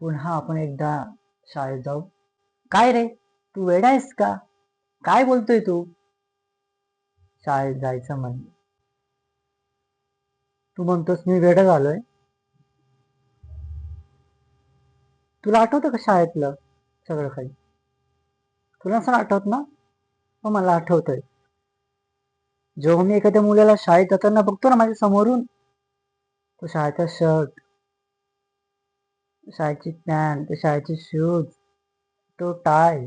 पुन्हा आपण एकदा शाळेत जाऊ. काय रे? तू वेडा आहेस का? काय बोलतोय तू? शाळेत जायचं म्हण. तू म्हणतोस मी वेडा झालोय. तुला आठवतं का शाळेतलं सगळं काही? तुला असं आठवत ना? मग मला आठवतंय. जेव्हा मी एखाद्या मुलाला शाळेत जाताना बघतो ना माझ्या समोरून तो शाळेचा शर्ट शाळेची पॅन्ट ते शाळेचे शूज तो टाय.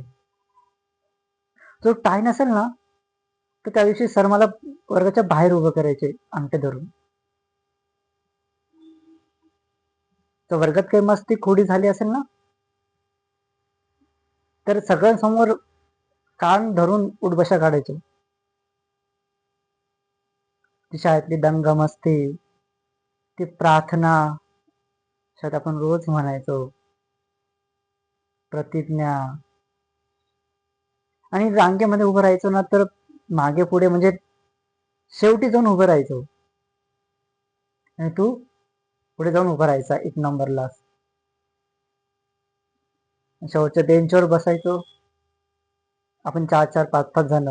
जो टाय नसेल ना तर त्या दिवशी सर मला वर्गाच्या बाहेर उभं करायचे अंगठे धरून. तर वर्गात काही मस्ती खोडी झाली असेल ना तर सगळ्यांसमोर कान धरून उठबशा काढायचे. ती शाळेतली दंग मस्ती ती प्रार्थना शाळेत आपण रोज म्हणायचो प्रतिज्ञा. आणि रांगेमध्ये उभं राहायचो ना तर मागे पुढे म्हणजे शेवटी जाऊन उभं राहायचो. आणि तू पुढे जाऊन उभा राहायचा एक नंबरला. शेवटच्या बेंचवर बसायचो. आपण चार चार पाच पाच जण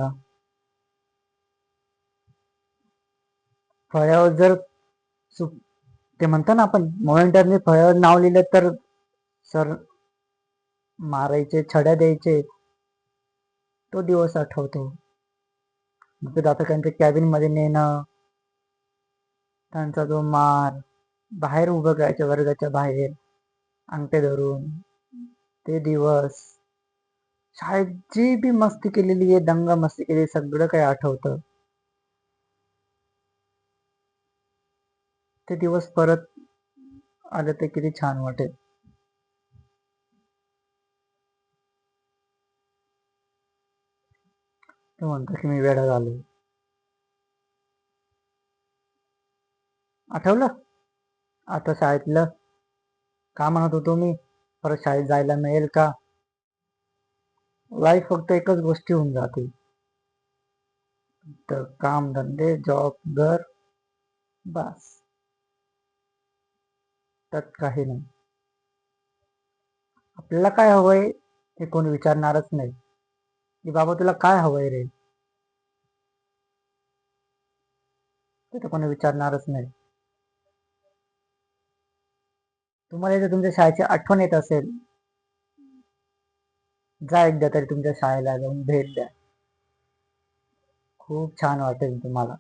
फळ्यावर जर ते म्हणतो ना आपण मोमेंटरने फळ्यावर नाव लिहिलं तर सर मारायचे छड्या द्यायचे. तो दिवस आठवतो. मुख्याध्यापकांच्या कॅबिनमध्ये नेणं त्यांचा जो मार बाहेर उभं करायच्या वर्गाच्या बाहेर अंगठे धरून ते दिवस. शाळेत जी बी मस्ती केलेली आहे दंगा मस्ती केली सगळं काही आठवतं. ते दिवस परत आले ते किती छान वाटेल. ते म्हणतो की मी वेडा झालो आठवलं? आता शाळेतलं का म्हणत होतो मी? परत शाळेत जायला मिळेल का? लाईफ फक्त एकच गोष्टी होऊन जाते तर काम धंदे जॉब घर बस. त्यात काही नाही. आपल्याला काय हवंय हे कोणी विचारणारच नाही. की बाबा तुला काय हवंय रे? ते तर कोणी विचारणारच नाही. तुम्हाला जर तुमच्या शाळेची आठवण येत असेल. जा एकदा तरी तुमच्या शाळेला जाऊन भेट द्या. खूप छान वाटेल तुम्हाला.